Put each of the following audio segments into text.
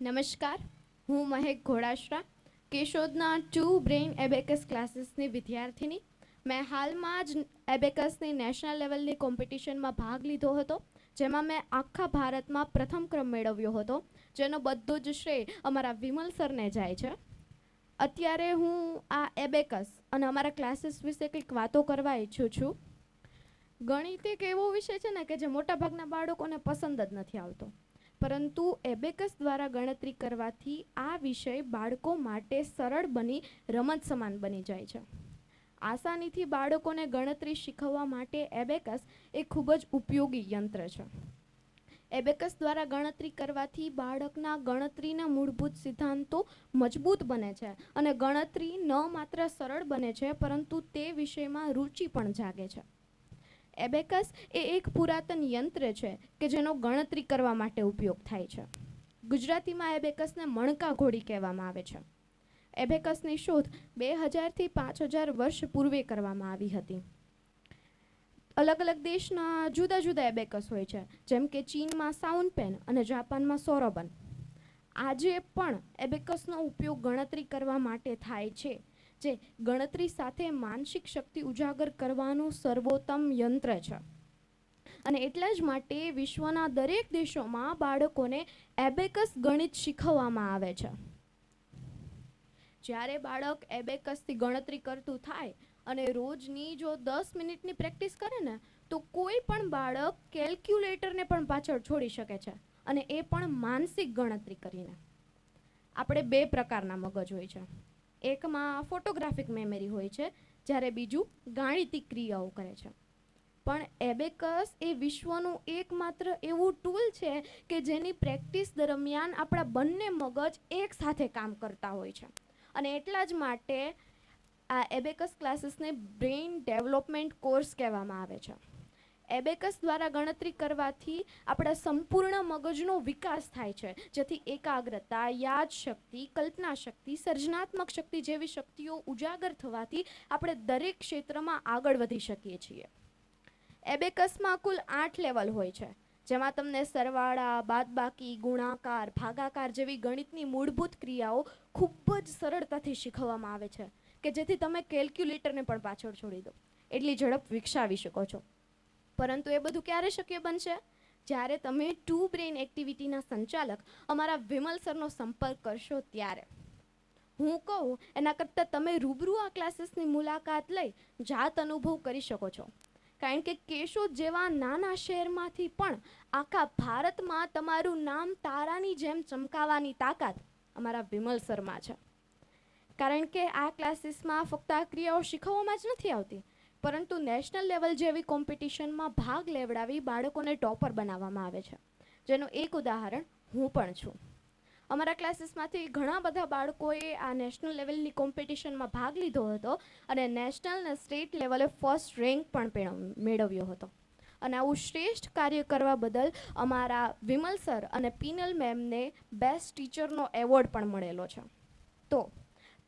નમસ્કાર, હું મહેક ઘોડાશ્રા, કેશોદના ટુ બ્રેઇન એબેકસ ક્લાસીસની વિદ્યાર્થીની. મેં હાલમાં જ એબેકસની નેશનલ લેવલની કોમ્પિટિશનમાં ભાગ લીધો હતો, જેમાં મેં આખા ભારતમાં પ્રથમ ક્રમ મેળવ્યો હતો, જેનો બધો જ શ્રેય અમારા વિમલ સરને જાય છે. અત્યારે હું આ એબેકસ અને અમારા ક્લાસીસ વિશે કંઈક વાતો કરવા ઈચ્છું છું. ગણિત એક એવો વિષય છે ને કે જે મોટાભાગના બાળકોને પસંદ જ નથી આવતો. પરંતુ એબેકસ દ્વારા ગણતરી કરવાથી આ વિષય બાળકો માટે સરળ બની, રમત સમાન બની જાય છે. આસાનીથી બાળકોને ગણતરી શીખવવા માટે એબેકસ એ ખૂબ જ ઉપયોગી યંત્ર છે. એબેકસ દ્વારા ગણતરી કરવાથી બાળકના ગણતરીના મૂળભૂત સિદ્ધાંતો મજબૂત બને છે અને ગણતરી ન માત્ર સરળ બને છે, પરંતુ તે વિષયમાં રુચિ પણ જાગે છે. એબેકસ એ એક પુરાતન યંત્ર છે કે જેનો ગણતરી કરવા માટે ઉપયોગ થાય છે. ગુજરાતીમાં એબેકસને મણકા ઘોડી કહેવામાં આવે છે. એબેકસની શોધ બે હજારથી પાંચ હજાર વર્ષ પૂર્વે કરવામાં આવી હતી. અલગ અલગ દેશના જુદા જુદા એબેકસ હોય છે, જેમ કે ચીનમાં સાઉન્ડ પેન અને જાપાનમાં સોરોબન આજે પણ એબેકસનો ઉપયોગ ગણતરી કરવા માટે થાય છે. જે ગણતરી સાથે માનસિક શક્તિ ઉજાગર કરવાનું સર્વોત્તમ યંત્ર છે. અને એટલા જ માટે વિશ્વના દરેક દેશોમાં બાળકોને એબેકસ ગણિત શીખવવામાં આવે છે. જ્યારે બાળક એબેકસથી ગણતરી કરતું થાય અને રોજની જો દસ મિનિટની પ્રેક્ટિસ કરે ને, તો કોઈ પણ બાળક કેલ્ક્યુલેટરને પણ પાછળ છોડી શકે છે અને એ પણ માનસિક ગણતરી કરીને. આપણે બે પ્રકારના મગજ હોય છે. એકમાં ફોટોગ્રાફિક મેમરી હોય છે, જ્યારે બીજું ગાણિતિક ક્રિયાઓ કરે છે. પણ એબેકસ એ વિશ્વનું એકમાત્ર એવું ટૂલ છે કે જેની પ્રેક્ટિસ દરમિયાન આપણા બંને મગજ એક સાથે કામ કરતા હોય છે. અને એટલા જ માટે આ એબેકસ ક્લાસીસને બ્રેઇન ડેવલપમેન્ટ કોર્સ કહેવામાં આવે છે. એબેકસ દ્વારા ગણતરી કરવાથી આપણા સંપૂર્ણ મગજનો વિકાસ થાય છે. જેથી એકાગ્રતા, યાદ શક્તિ, કલ્પના શક્તિ, સર્જનાત્મક શક્તિ જેવી શક્તિઓ ઉજાગર થવાથી આપણે દરેક ક્ષેત્રમાં આગળ વધી શકીએ છીએ. એબેકસમાં કુલ આઠ લેવલ હોય છે. જેમાં તમને સરવાળા, બાદબાકી, ગુણાકાર, ભાગાકાર જેવી ગણિતની મૂળભૂત ક્રિયાઓ ખૂબ જ સરળતાથી શીખવવામાં આવે છે. કે જેથી તમે કેલ્ક્યુલેટરને પણ પાછળ છોડી દો. એટલી ઝડપ વિકસાવી શકો છો. પરંતુ એ બધું ક્યારે શક્ય બનશે? જ્યારે તમે ટુ બ્રેઇન એક્ટિવિટીના સંચાલક અમારા વિમલ સરનો સંપર્ક કરશો ત્યારે. હું કહું, એના કરતાં તમે રૂબરૂ આ ક્લાસીસની મુલાકાત લઈ જાત અનુભવ કરી શકો છો. કારણ કે કેશોદ જેવા નાના શહેરમાંથી પણ આખા ભારતમાં તમારું નામ તારાની જેમ ચમકાવાની તાકાત અમારા વિમલ સરમાં છે. કારણ કે આ ક્લાસીસમાં ફક્ત આ ક્રિયાઓ શીખવવામાં જ નથી આવતી. પરંતુ નેશનલ લેવલ જેવી કોમ્પિટિશનમાં ભાગ લેવડાવી બાળકોને ટોપર બનાવવામાં આવે છે. જેનું એક ઉદાહરણ હું પણ છું. અમારા ક્લાસીસમાંથી ઘણા બધા બાળકોએ આ નેશનલ લેવલની કોમ્પિટિશનમાં ભાગ લીધો હતો અને નેશનલ અને સ્ટેટ લેવલે ફર્સ્ટ રેન્ક પણ મેળવ્યો હતો. અને આવું શ્રેષ્ઠ કાર્ય કરવા બદલ અમારા વિમલ સર અને પીનલ મેમને બેસ્ટ ટીચરનો એવોર્ડ પણ મળેલો છે. તો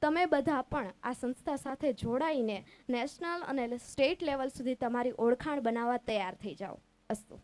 તમે બધા પણ આ સંસ્થા સાથે જોડાઈને નેશનલ અને સ્ટેટ લેવલ સુધી તમારી ઓળખાણ બનાવવા તૈયાર થઈ જાઓ. અસ્તુ.